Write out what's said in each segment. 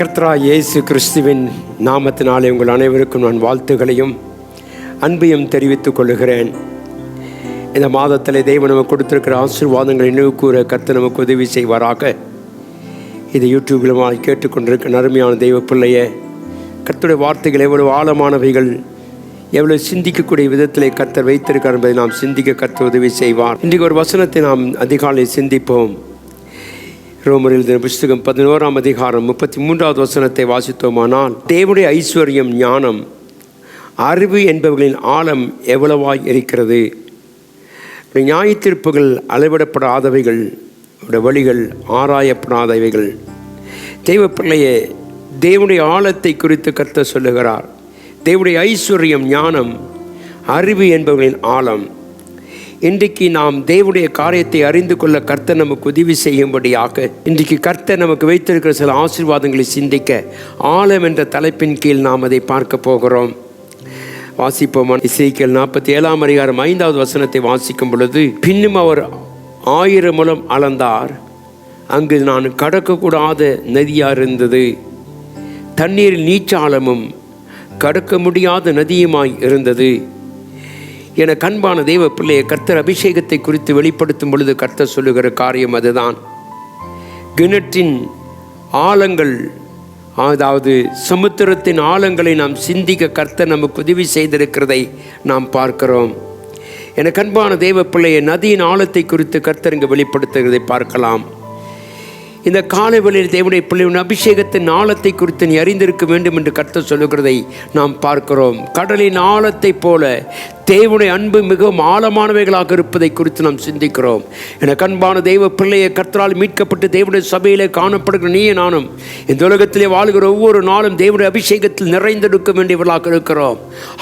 கர்த்தரா இயேசு கிறிஸ்துவின் நாமத்தினாலே உங்கள் அனைவருக்கும் நான் வாழ்த்துகளையும் அன்பையும் தெரிவித்துக் கொள்கிறேன். இந்த மாதத்தில் தெய்வம் நமக்கு கொடுத்திருக்கிற ஆசீர்வாதங்களை நினைவு கூற கர்த்தர் நமக்கு உதவி செய்வாராக. இது யூடியூபிலுமாய் கேட்டுக்கொண்டிருக்க அருமையான தெய்வ பிள்ளைய கர்த்தருடைய வார்த்தைகள் எவ்வளவு ஆழமானவைகள் எவ்வளவு சிந்திக்கக்கூடிய விதத்திலே கர்த்தர் வைத்திருக்கார் என்பதை நாம் சிந்திக்க கர்த்தர் உதவி செய்வார். இன்றைக்கு ஒரு வசனத்தை நாம் அதிகாலை சிந்திப்போம். ரோமரில் தின புஸ்தகம் பதினோராம் அதிகாரம் முப்பத்தி மூன்றாவது வசனத்தை வாசித்தோமானால் தேவனுடைய ஐஸ்வர்யம் ஞானம் அறிவு என்பவர்களின் ஆழம் எவ்வளவாய் இருக்கிறது? நியாயத்தீர்ப்புகள் அளவிடப்படாதவைகள் வழிகள் ஆராயப்படாதவைகள். தெய்வ பிள்ளையே தேவனுடைய ஆழத்தை குறித்து கர்த்த சொல்லுகிறார். தேவனுடைய ஐஸ்வர்யம் ஞானம் அறிவு என்பவர்களின் ஆழம் இன்றைக்கு நாம் தேவனுடைய காரியத்தை அறிந்து கொள்ள கர்த்தர் நமக்கு உதவி செய்யும்படியாக இன்றைக்கு கர்த்தர் நமக்கு வைத்திருக்கிற சில ஆசீர்வாதங்களை சிந்திக்க ஆழம் என்ற தலைப்பின் கீழ் நாம் அதை பார்க்க போகிறோம். வாசிப்போம்? இசைக்கல் நாற்பத்தி ஏழாம் அதிகாரம் ஐந்தாவது வசனத்தை வாசிக்கும் பொழுது பின்னும் அவர் ஆயிரம் மூலம் அளந்தார். அங்கு நான் கடக்கக்கூடாத நதியாக இருந்தது. தண்ணீரில் நீச்சாலமும் கடக்க முடியாத நதியுமாய் இருந்தது. என கண்பான தெய்வ பிள்ளையை கர்த்தர் அபிஷேகத்தை குறித்து வெளிப்படுத்தும் பொழுது கர்த்தர் சொல்லுகிற காரியம் அதுதான். கிணற்றின் ஆழங்கள் அதாவது சமுத்திரத்தின் ஆழங்களை நாம் சிந்திக்க கர்த்தர் நமக்கு உதவி செய்திருக்கிறதை நாம் பார்க்கிறோம். என கண்பான தெய்வ பிள்ளையை நதியின் ஆழத்தை குறித்து கர்த்தர் இங்கு வெளிப்படுத்துகிறதை பார்க்கலாம். இந்த காலைவெளியில் தேவனுடைய பிள்ளையின் அபிஷேகத்தின் ஆழத்தை குறித்து நீ அறிந்திருக்க வேண்டும் என்று கர்த்தர் சொல்லுகிறதை நாம் பார்க்கிறோம். கடலின் ஆழத்தைப் போல தேவனுடைய அன்பு மிகவும் ஆழமானவைகளாக இருப்பதை குறித்து நாம் சிந்திக்கிறோம். என கண்பான தெய்வ பிள்ளையை கர்த்தரால் மீட்கப்பட்டு தேவனுடைய சபையிலே காணப்படுகிற நீயே நானும். இந்த உலகத்திலே வாழ்கிற ஒவ்வொரு நாளும் தேவனுடைய அபிஷேகத்தில் நிறைந்தெடுக்க வேண்டியவர்களாக இருக்கிறோம்.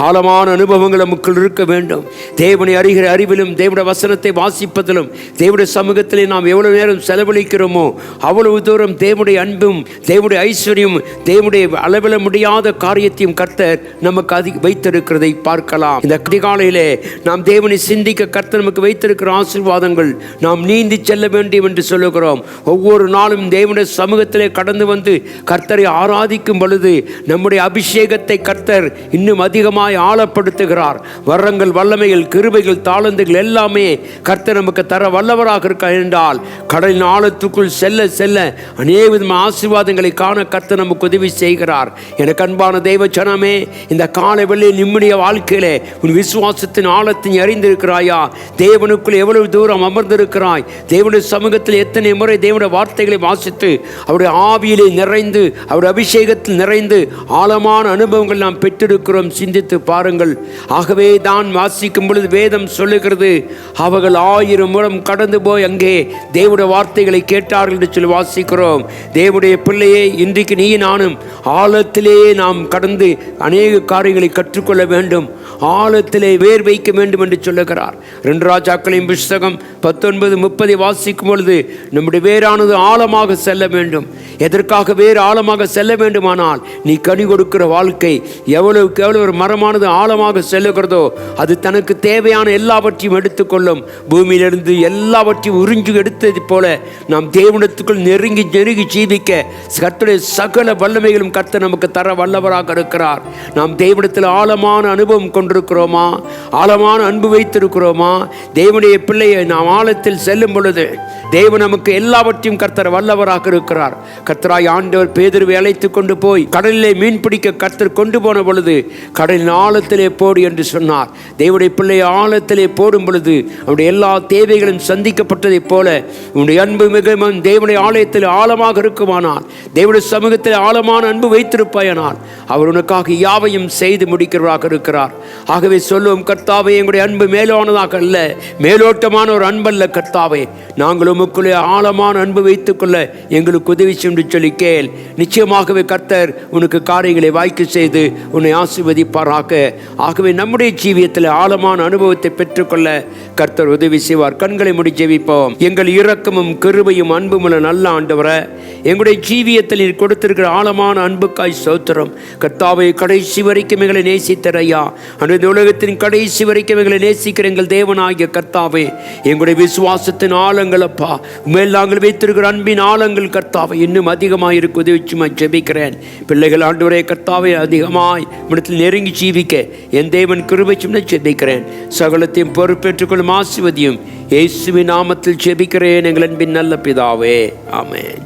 ஆழமான அனுபவங்கள் நமக்குள் இருக்க வேண்டும். தேவனை அறிகிற அறிவிலும் தேவனுடைய வசனத்தை வாசிப்பதிலும் தேவனுடைய சமூகத்திலே நாம் எவ்வளவு நேரம் செலவழிக்கிறோமோ அவ்வளவு தூரம் தேவனுடைய அன்பும் தேவனுடைய ஐஸ்வர்யம் தேவனுடைய அளவிட முடியாத காரியத்தையும் கர்த்தர் நமக்கு அதிக வைத்திருக்கிறதை பார்க்கலாம். இந்த அதிகாலையிலே நாம் தேவனை சிந்திக்க கர்த்தர் நமக்கு வைத்திருக்கிற ஆசீர்வாதங்கள் நாம் நீந்தி செல்ல வேண்டும் என்று சொல்லுகிறோம். ஒவ்வொரு நாளும் தேவனுடைய சமூகத்திலே கடந்து வந்து கர்த்தரை ஆராதிக்கும் பொழுது நம்முடைய அபிஷேகத்தை கர்த்தர் இன்னும் அதிகமாய் ஆழப்படுத்துகிறார். வரங்கள் வல்லமைகள் கிருபைகள் தாளந்துகள் எல்லாமே கர்த்தர் நமக்கு தர வல்லவராக இருக்க என்றால் கடலின் ஆழத்துக்குள் செல்ல செல்ல அநேக விதமான ஆசீர்வாதங்களை காண கர்த்தர் நமக்கு உதவி செய்கிறார். எனக்கு அன்பான தெய்வ ஜனமே இந்த காலை வெள்ளி நிம்மதிய வாழ்க்கையிலே உன் விசுவாசத்தின் ஆழத்தை அறிந்திருக்கிறாயா? தேவனுக்குள் எவ்வளவு தூரம் அமர்ந்திருக்கிறாய்? தேவனுடைய சமூகத்தில் எத்தனை முறை தேவனுடைய வார்த்தைகளை வாசித்து அவருடைய ஆவியிலே நிறைந்து அவருடைய அபிஷேகத்தில் நிறைந்து ஆழமான அனுபவங்கள் நாம் பெற்றிருக்கிறோம் சிந்தித்து பாருங்கள். ஆகவே தான் வாசிக்கும் பொழுது வேதம் சொல்லுகிறது அவர்கள் ஆயிரம் முறம் கடந்து போய் அங்கே தேவனுடைய வார்த்தைகளை கேட்டார்கள் என்று சொல்லி வாசிக்கிறோம். தேவனுடைய பிள்ளையே இன்றைக்கு நீ நானும் ஆழத்திலேயே நாம் கடந்து அநேக காரியங்களை கற்றுக்கொள்ள வேண்டும். ஆழத்திலே வேர் வைக்க வேண்டும் என்று சொல்லுகிறார். ரெண்டு ராஜாக்களின் புஸ்தகம் பத்தொன்பது முப்பதை வாசிக்கும் பொழுது நம்முடைய வேரானது ஆழமாக செல்ல வேண்டும். எதற்காக வேறு ஆழமாக செல்ல வேண்டுமானால் நீ கனி கொடுக்கிற வாழ்க்கை எவ்வளவுக்கு எவ்வளவு ஒரு மரமானது ஆழமாக செல்லுகிறதோ அது தனக்கு தேவையான எல்லாவற்றையும் எடுத்துக்கொள்ளும். பூமியிலிருந்து எல்லாவற்றையும் உறிஞ்சு எடுத்தது போல நாம் தேவனத்துக்குள் நெருங்கி நெருங்கி ஜீவிக்க கர்த்தருடைய சகல வல்லமைகளும் கர்த்தர் நமக்கு தர வல்லவராக இருக்கிறார். நாம் தேவனத்தில் ஆழமான அனுபவம் கொண்டிருக்கிறோமா? ஆழமான அன்பு வைத்திருக்கிறோமா? தேவனுடைய பிள்ளையை நாம் ஆழத்தில் செல்லும் பொழுது தேவன் நமக்கு எல்லாவற்றையும் கர்த்தர் வல்லவராக இருக்கிறார். கர்த்தராய் ஆண்டவர் பேதர்வை அழைத்து கொண்டு போய் கடலிலே மீன் பிடிக்க கர்த்தர் கொண்டு போன பொழுது கடலின் ஆழத்திலே போடு என்று சொன்னார். தேவனுடைய பிள்ளை ஆழத்திலே போடும் பொழுது அவருடைய எல்லா தேவைகளும் சந்திக்கப்பட்டதைப் போல உன்னுடைய அன்பு மிகவும் தேவனுடைய ஆலயத்தில் ஆழமாக இருக்குமானால் தேவனுடைய சமூகத்தில் ஆழமான அன்பு வைத்திருப்பாயனால் அவர் உனக்காக யாவையும் செய்து முடிக்கிறவராக இருக்கிறார். ஆகவே சொல்லுவோம் கர்த்தாவே எங்களுடைய அன்பு மேலானதாக அல்ல மேலோட்டமான ஒரு அன்பல்ல கர்த்தாவே. நாங்கள் உமக்குள்ளே ஆழமான அன்பு வைத்துக்கொள்ள எங்களுக்கு உதவி சென்று சொல்லி கேள் நிச்சயமாகவே கர்த்தர் உனக்கு காரியங்களை வாய்க்கு செய்து உன்னை ஆசிர்வதிப்பாராக. ஆகவே நம்முடைய ஜீவியத்தில் ஆழமான அனுபவத்தை பெற்றுக்கொள்ள கர்த்தர் உதவி செய்வார். கண்களை முடி ஜெபிப்போம். எங்கள் இரக்கமும் கிருபையும் அன்புமுள்ள நல்ல ஆண்டவர எங்களுடைய ஜீவியத்தில் நீர் கொடுத்திருக்கிற ஆழமான அன்புக்காய் சோத்திரம் கர்த்தாவை கடைசி வரைக்கும் எங்களை நேசித்தர் ஐயா அந்த உலகத்தின் கடைசி வரைக்கும் எங்களை நேசிக்கிற எங்கள் தேவனாகிய கர்த்தாவே. எங்களுடைய விசுவாசத்தின் ஆழங்கள் அப்பா. மேல் நாங்கள் வைத்திருக்கிற அன்பின் ஆழங்கள் கர்த்தாவை. இன்னும் அதிகமாக இருக்க உதவிச்சுமா ஜெபிக்கிறேன். பிள்ளைகள் ஆண்டவரே கர்த்தாவை அதிகமாய் இடத்தில் நெருங்கி ஜீவிக்க என் தேவன் கிருபைச்சும்னு ஜெபிக்கிறேன். சகலத்தையும் பொறுப்பேற்றுக்கொள்ளும் ஆசிர்வதியும் இயேசுவின் நாமத்தில் ஜெபிக்கிறேன் எங்கள் அன்பின் நல்ல பிதாவே. ஆமேன்.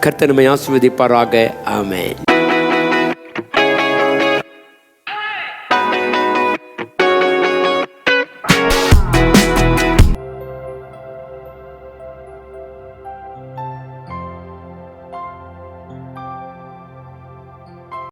கர்த்தனமை ஆசிர்வதிப்பாராக. ஆமேன்.